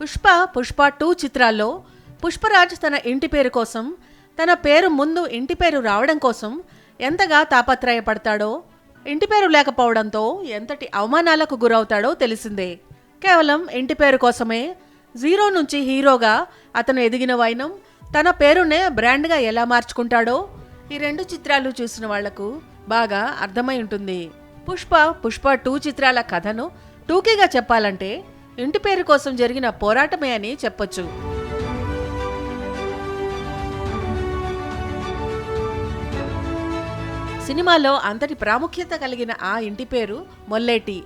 Pushpa Pushpa two చిత్రాల్లో పుష్పరాజ్ తన ఇంటి పేరు కోసం తన పేరు ముందు ఇంటి పేరు రావడం కోసం ఎంతగా తాపత్రయపడతాడో ఇంటి పేరు లేకపోవడంతో ఎంతటి అవమానాలకు గురవుతాడో తెలిసిందే. కేవలం ఇంటి పేరు కోసమే జీరో నుంచి హీరోగా అతను ఎదిగిన వైనం తన పేరునే బ్రాండ్గా ఎలా మార్చుకుంటాడో ఈ రెండు చిత్రాలు చూసిన వాళ్ళకు బాగా అర్థమై ఉంటుంది. పుష్ప పుష్ప టూ చిత్రాల కథను టూకీగా చెప్పాలంటే ఇంటి పేరు కోసం జరిగిన పోరాటమే అని చెప్పొచ్చు. సినిమాలో అంతటి ప్రాముఖ్యత కలిగిన ఆ ఇంటి పేరు మొల్లేటి.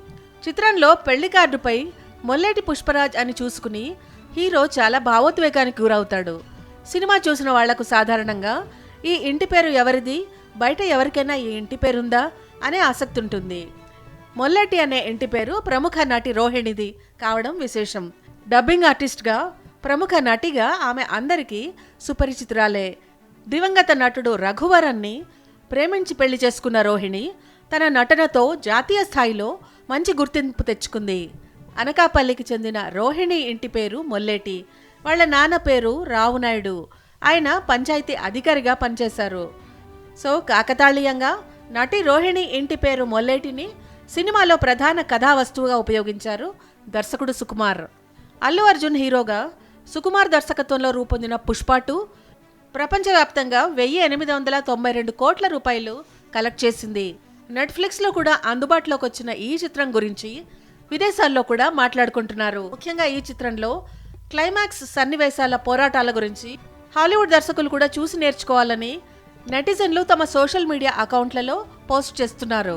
చిత్రంలో పెళ్ళి కార్డుపై మొల్లేటి పుష్పరాజ్ అని చూసుకుని హీరో చాలా భావోద్వేగానికి గురవుతాడు. సినిమా చూసిన వాళ్ళకు సాధారణంగా ఈ ఇంటి పేరు ఎవరిది? బయట ఎవరికైనా ఈ ఇంటి పేరుందా? అనే ఆసక్తి ఉంటుంది. మొల్లటి అనే ఇంటి పేరు ప్రముఖ నటి రోహిణిది కావడం విశేషం. డబ్బింగ్ ఆర్టిస్ట్గా ప్రముఖ నటిగా ఆమె అందరికీ సుపరిచితురాలే. దివంగత నటుడు రఘువరన్ని ప్రేమించి పెళ్ళి చేసుకున్న రోహిణి తన నటనతో జాతీయ స్థాయిలో మంచి గుర్తింపు తెచ్చుకుంది. అనకాపల్లికి చెందిన రోహిణి ఇంటి పేరు మొల్లేటి. వాళ్ళ నాన్న పేరు రావునాయుడు. ఆయన పంచాయతీ అధికారిగా పనిచేశారు. సో కాకతాళీయంగా నటి రోహిణి ఇంటి పేరు మొల్లేటిని సినిమాలో ప్రధాన కథా వస్తువుగా ఉపయోగించారు దర్శకుడు సుకుమార్. అల్లు అర్జున్ హీరోగా సుకుమార్ దర్శకత్వంలో రూపొందిన పుష్ప టూ ప్రపంచవ్యాప్తంగా వెయ్యి ఎనిమిది వందల తొంభై రెండు కోట్ల రూపాయలు కలెక్ట్ చేసింది. నెట్ఫ్లిక్స్లో కూడా అందుబాటులోకి వచ్చిన ఈ చిత్రం గురించి విదేశాల్లో కూడా మాట్లాడుకుంటున్నారు. ముఖ్యంగా ఈ చిత్రంలో క్లైమాక్స్ సన్నివేశాల పోరాటాల గురించి హాలీవుడ్ దర్శకులు కూడా చూసి నేర్చుకోవాలని నెటిజన్లు తమ సోషల్ మీడియా అకౌంట్లలో పోస్ట్ చేస్తున్నారు.